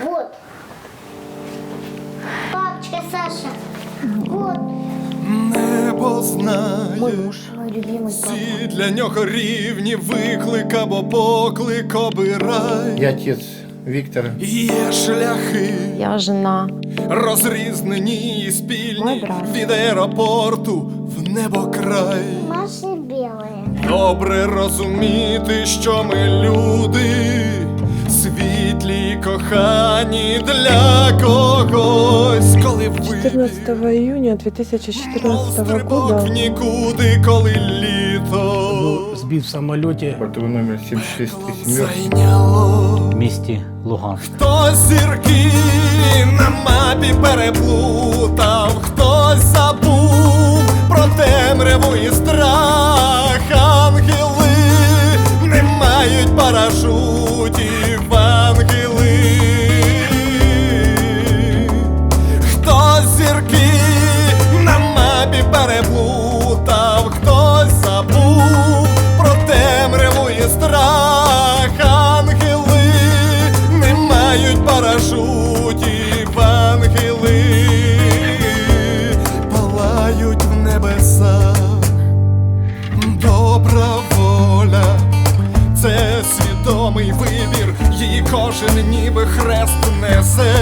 Вот. Папочка Саша. Вот. Небо знає. Мой муж. Мой любимый папа. Всі для нього рівні виклик або поклик обирай. Я отец Виктор. Є шляхи, Я жена. розрізнені і Мой спільні брат. від аеропорту в небокрай. Маши белые. Добре розуміти, що ми люди, кохані для когось, коли ви 14 июня 2014 стрибок года в нікуди, коли літо Збив в самоліті Бортовой номер 767. зайняло. в місті Луганськ. Хтось зірки на мапі переплутав, вибір, її кожен ніби хрест несе.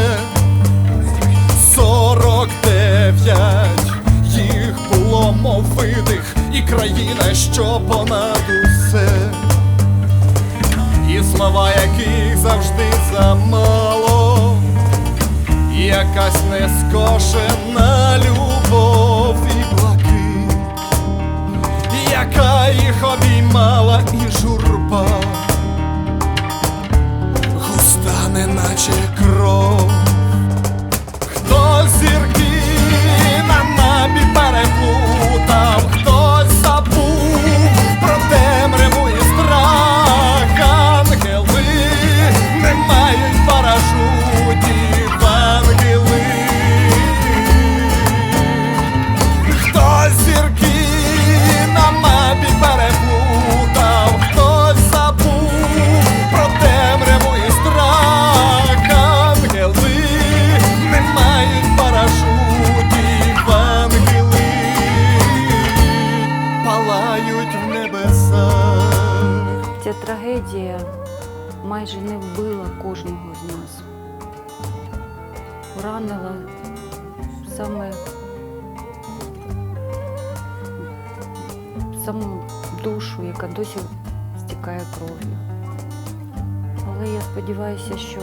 Сорок дев'ять. Їх було мов видих, і країна, що понад усе, і слова яких завжди замало, і якась нескошена любов і блакит, яка їх обіймала і журба, неначе кров. Трагедія майже не вбила кожного з нас. Поранила саме саму душу, яка досі стікає кров'ю. Але я сподіваюся, що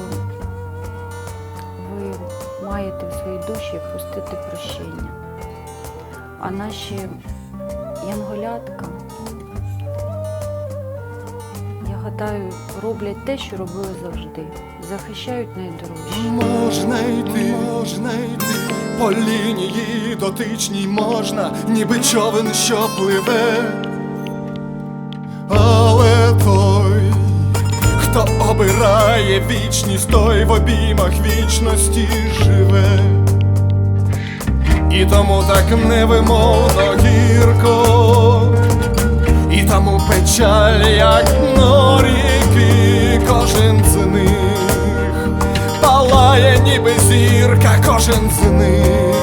ви маєте в своїй душі пустити прощення. А наші янголятка гадаю, роблять те, що робили завжди. Захищають найдорожче. Можна йти, можна йти по лінії дотичній можна, ніби човен, що пливе. Але той, хто обирає вічність, той в обіймах вічності живе. І тому так невимовно гірко, і тому печаль, як дно ріки, кожен з них палає, ніби зірка, кожен з них